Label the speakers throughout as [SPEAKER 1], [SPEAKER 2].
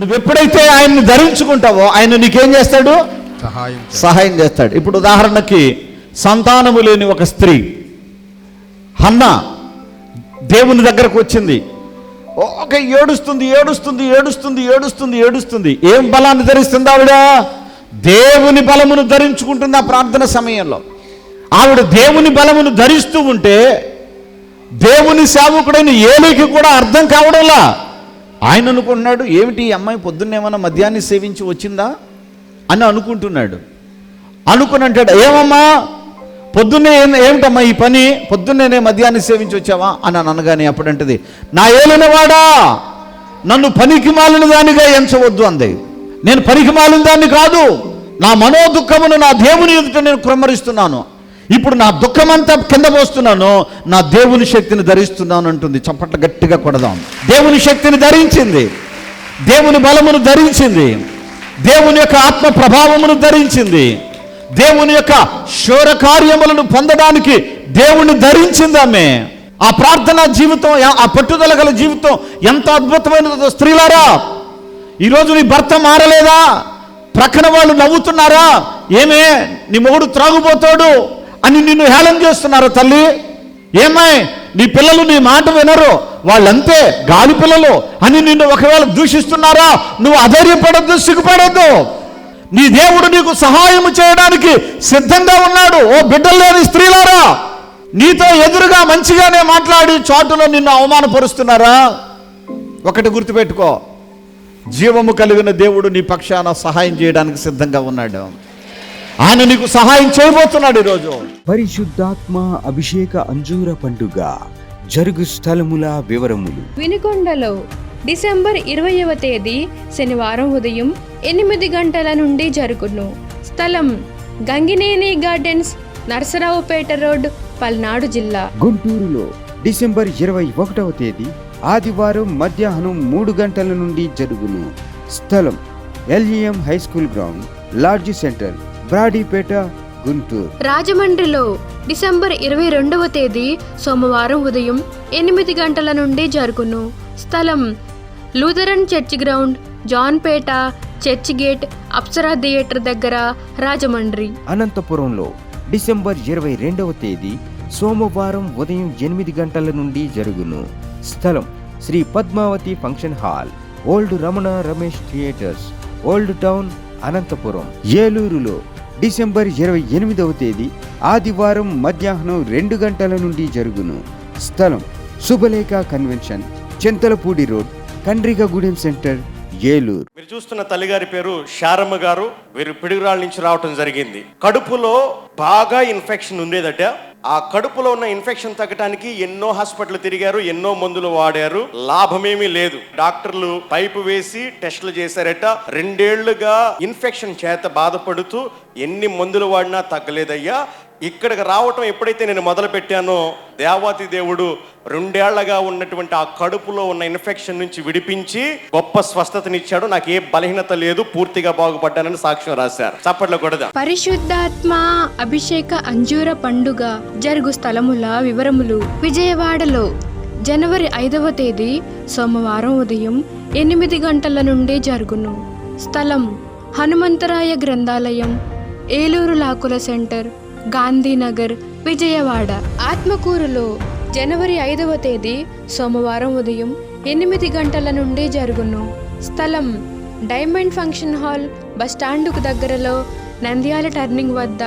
[SPEAKER 1] నువ్వు ఎప్పుడైతే ఆయన్ని ధరించుకుంటావో ఆయన నీకేం చేస్తాడు?
[SPEAKER 2] సహాయం.
[SPEAKER 1] సహాయం చేస్తాడు. ఇప్పుడు ఉదాహరణకి సంతానము లేని ఒక స్త్రీ. హన్న దేవుని దగ్గరకు వచ్చింది. ఒక ఏడుస్తుంది ఏడుస్తుంది ఏడుస్తుంది ఏడుస్తుంది ఏడుస్తుంది. ఏం బలాన్ని ధరిస్తుంది ఆవిడ? దేవుని బలమును ధరించుకుంటుంది ఆ ప్రార్థన సమయంలో. ఆవిడ దేవుని బలమును ధరిస్తూ ఉంటే దేవుని సేవకుడైన ఏలికి కూడా అర్థం కావడంలా. ఆయన అనుకుంటున్నాడు ఏమిటి ఈ అమ్మాయి పొద్దున్నేమన్నా మద్యాన్ని సేవించి వచ్చిందా? అని అనుకుంటున్నాడు. అనుకుని అంటాడు ఏమమ్మా పొద్దున్నే ఏం- ఏమిటమ్మా ఈ పని? పొద్దున్నేనే మద్యాన్ని సేవించి వచ్చావా? అని అని అనగానే అప్పుడంటది నా ఏలినవాడా నన్ను పనికి మాలిన దానిగా ఎంచవద్దు అంది. నేను పనికి మాలిన దాన్ని కాదు నా మనోదుఖమును నా దేవుని ఎదుట నేను క్రమరిస్తున్నాను ఇప్పుడు నా దుఃఖమంతా కింద పోస్తున్నాను నా దేవుని శక్తిని ధరిస్తున్నాను అంటుంది. చప్పట్ల గట్టిగా కొడదాం. దేవుని శక్తిని ధరించింది. దేవుని బలమును ధరించింది. దేవుని యొక్క ఆత్మ ప్రభావమును ధరించింది. దేవుని యొక్క శోర కార్యములను పొందడానికి దేవుని ధరించింది ఆమె. ఆ ప్రార్థనా జీవితం ఆ పట్టుదల గల జీవితం ఎంత అద్భుతమైనదో స్త్రీలారా! ఈరోజు నీ భర్త మారలేదా? ప్రక్కన వాళ్ళు నవ్వుతున్నారా? ఏమే? నీ మొగుడు త్రాగుపోతాడు అని నిన్ను హేళన చేస్తున్నారా తల్లి. ఏమై నీ పిల్లలు నీ మాట వినరు. వాళ్ళంతే గాలి పిల్లలు అని నిన్ను ఒకవేళ దూషిస్తున్నారా? నువ్వు అధైర్యపడద్దు సిగ్గుపడద్దు. నీ దేవుడు నీకు సహాయం చేయడానికి సిద్ధంగా ఉన్నాడు. ఓ బిడ్డలు లేని స్త్రీలారా నీతో ఎదురుగా మంచిగానే మాట్లాడి చాటులో నిన్ను అవమానపరుస్తున్నారా? ఒకటి గుర్తుపెట్టుకో. జీవము కలిగిన దేవుడు నీ పక్షాన సహాయం చేయడానికి సిద్ధంగా ఉన్నాడు. ఆయన నీకు సహాయం చేయబోతున్నాడు ఈరోజు.
[SPEAKER 3] పరిశుద్ధాత్మ అభిషేక అంజూర పండుగ జరుగు స్థలముల వివరములు.
[SPEAKER 4] వినుకొండలో డిసెంబర్ ఇరవైవ తేదీ శనివారం ఉదయం ఎనిమిది గంటల నుండి జరుగును. స్థలం గంగినేని గార్డెన్స్ నరసరావుపేట రోడ్ పల్నాడు జిల్లా.
[SPEAKER 3] గుంటూరులో డిసెంబర్ ఇరవై ఒకటవ తేదీ ఆదివారం మధ్యాహ్నం మూడు గంటల నుండి జరుగును. స్థలం LEM high school ground large centre Brodipet Guntur.
[SPEAKER 4] రాజమండ్రిలో డిసెంబర్ ఇరవై రెండవ తేదీ సోమవారం ఉదయం ఎనిమిది గంటల నుండి జరుగును. స్థలం Lutheran church ground Janpet church gate Apsara theatre దగ్గర రాజమండ్రి.
[SPEAKER 3] అనంతపురంలో డిసెంబర్ ఇరవై రెండవ తేదీ సోమవారం ఉదయం ఎనిమిది గంటల నుండి జరుగును. స్థలం Shri Padmavathi function hall old Ramana Ramesh theatres old town Anantapuram. ఏలూరులో డిసెంబర్ ఇరవై ఎనిమిదవ తేదీ ఆదివారం మధ్యాహ్నం రెండు గంటల నుండి జరుగును. స్థలం Subhalekha convention Chintalapudi road Kandrikagudem centre Eluru.
[SPEAKER 5] మీరు చూస్తున్న తల్లిగారి పేరు శారమ్మ గారు. వీరు పిడుగురాళ్ళ నుంచి రావటం జరిగింది. కడుపులో బాగా ఇన్ఫెక్షన్ ఉండేదట. ఆ కడుపులో ఉన్న ఇన్ఫెక్షన్ తగ్గటానికి ఎన్నో హాస్పిటల్ తిరిగారు ఎన్నో మందులు వాడారు. లాభమేమీ లేదు. డాక్టర్లు పైపు వేసి టెస్టులు చేశారట. రెండేళ్ళుగా ఇన్ఫెక్షన్ చేత బాధపడుతూ ఎన్ని మందులు వాడినా తగ్గలేదయ్యా. ఇక్కడికి రావటం ఎప్పుడైతే నేను మొదలు పెట్టానో దేవాతి దేవుడు రెండేళ్ళగా ఉన్నటువంటి ఆ కడుపులో ఉన్న ఇన్ఫెక్షన్ నుంచి విడిపించి గొప్ప స్వస్థతనిచ్చాడు. నాకు ఏ బలహీనత లేదు పూర్తిగా బాగుపడ్డానని సాక్ష్యం రాశారు. చప్పట్లో కూడా
[SPEAKER 4] పరిశుద్ధాత్మ అభిషేక అంజూర పండుగ జరుగు స్థలముల వివరములు విజయవాడలో జనవరి ఐదవ తేదీ సోమవారం ఉదయం ఎనిమిది గంటల నుండి జరుగును. స్థలం హనుమంతరాయ గ్రంథాలయం ఏలూరు లాకుల సెంటర్ గాంధీనగర్ విజయవాడ. ఆత్మకూరులో జనవరి ఐదవ తేదీ సోమవారం ఉదయం ఎనిమిది గంటల నుండి జరుగును. స్థలం డైమండ్ ఫంక్షన్ హాల్ బస్టాండుకు దగ్గరలో నంద్యాల టర్నింగ్ వద్ద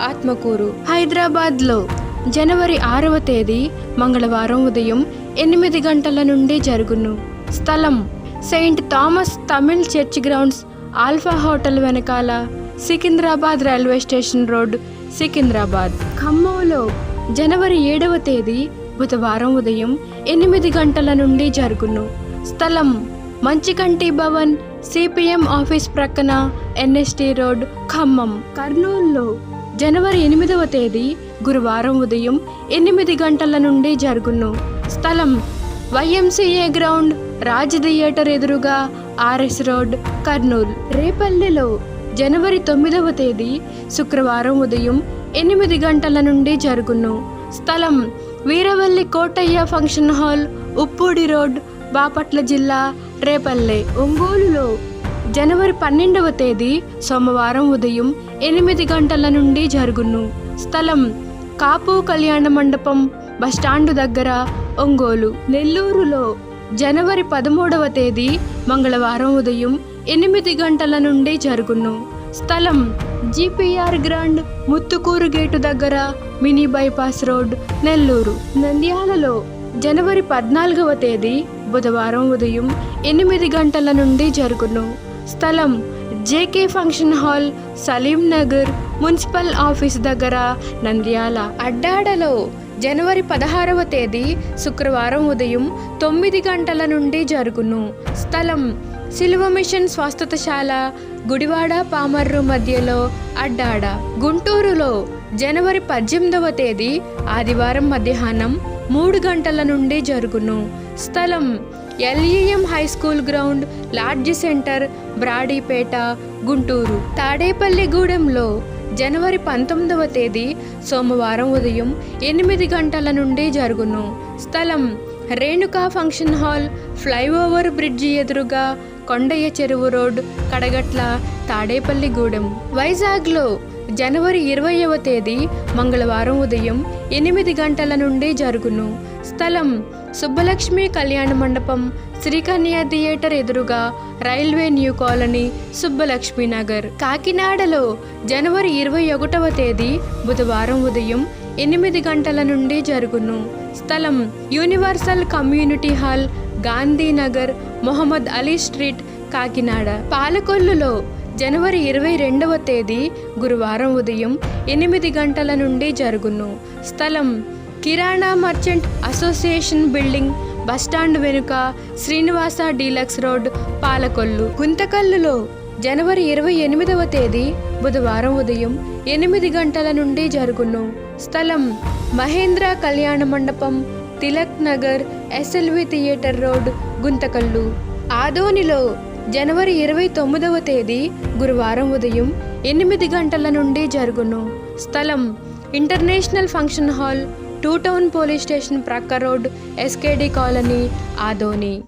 [SPEAKER 4] ఆత్మకూరు. హైదరాబాద్లో జనవరి ఆరవ తేదీ మంగళవారం ఉదయం ఎనిమిది గంటల నుండి జరుగును. స్థలం saint Thomas Tamil church grounds alpha hotel వెనకాల Secunderabad railway station road Secunderabad. ఖమ్మంలో జనవరి ఏడవ తేదీ బుధవారం ఉదయం ఎనిమిది గంటల నుండి జరుగును. స్థలం మంచికంటి భవన్ సిపిఎం ఆఫీస్ ప్రక్కన ఎన్ఎస్టి రోడ్ ఖమ్మం. కర్నూలులో జనవరి ఎనిమిదవ తేదీ గురువారం ఉదయం ఎనిమిది గంటల నుండి జరుగును. స్థలం వైఎంసీఏ గ్రౌండ్ రాజ్ థియేటర్ ఎదురుగా ఆర్ఎస్ రోడ్ కర్నూలు. రేపల్లెలో జనవరి తొమ్మిదవ తేదీ శుక్రవారం ఉదయం ఎనిమిది గంటల నుండి జరుగును. స్థలం Veeravalli Kotaiah function hall Uppudi road Bapatla జిల్లా రేపల్లె. ఒంగోలులో జనవరి పన్నెండవ తేదీ సోమవారం ఉదయం ఎనిమిది గంటల నుండి జరుగును. స్థలం కాపు కళ్యాణ మండపం బస్టాండు దగ్గర ఒంగోలు. నెల్లూరులో జనవరి పదమూడవ తేదీ మంగళవారం ఉదయం ఎనిమిది గంటల నుండి జరుగును. స్థలం జిపిఆర్ గ్రాండ్ ముత్తుకూరు గేటు దగ్గర మినీ బైపాస్ రోడ్ నెల్లూరు. నంద్యాలలో జనవరి పద్నాలుగవ తేదీ బుధవారం ఉదయం ఎనిమిది గంటల నుండి జరుగును. స్థలం JK function hall Salim Nagar municipal office దగ్గర నంద్యాల. అడ్డాడలో జనవరి పదహారవ తేదీ శుక్రవారం ఉదయం తొమ్మిది గంటల నుండి జరుగును. స్థలం సిలువ మిషన్ స్వస్థతశాల గుడివాడ పామర్రు మధ్యలో అడ్డాడ గుంటూరులో జనవరి పద్దెనిమిదవ తేదీ ఆదివారం మధ్యాహ్నం మూడు గంటల నుండి జరుగును. స్థలం LEM high school ground lodge centre Brodipet Guntur. తాడేపల్లిగూడెంలో జనవరి పంతొమ్మిదవ తేదీ సోమవారం ఉదయం ఎనిమిది గంటల నుండి జరుగును. స్థలం Renuka function hall flyover bridge ఎదురుగా కొండయ్య చెరువు రోడ్ కడగట్ల తాడేపల్లిగూడెం వైజాగ్లో జనవరి ఇరవైవ తేదీ మంగళవారం ఉదయం ఎనిమిది గంటల నుండి జరుగును. స్థలం సుబ్బలక్ష్మి కళ్యాణ మండపం శ్రీకన్య థియేటర్ ఎదురుగా railway new colony Subbalakshmi Nagar. కాకినాడలో జనవరి ఇరవై ఒకటవ తేదీ బుధవారం ఉదయం ఎనిమిది గంటల నుండి జరుగును. స్థలం universal community hall Gandhinagar Mohammed Ali street Kakinada. పాలకొల్లులో జనవరి ఇరవై రెండవ తేదీ గురువారం ఉదయం ఎనిమిది గంటల నుండి జరుగును. స్థలం kirana merchant association building bus stand వెనుక శ్రీనివాస డీలక్స్ రోడ్ పాలకొల్లు. గుంతకల్లులో జనవరి ఇరవై ఎనిమిదవ తేదీ బుధవారం ఉదయం ఎనిమిది గంటల నుండి జరుగును. స్థలం Mahendra Kalyana Mandapam Tilak Nagar SLV theatre road Guntakal. ఆదోనిలో జనవరి ఇరవై తొమ్మిదవ తేదీ గురువారం ఉదయం ఎనిమిది గంటల నుండి జరుగును. స్థలం international function hall two town police station ప్రక్క రోడ్ ఎస్కేడి కాలనీ ఆదోని.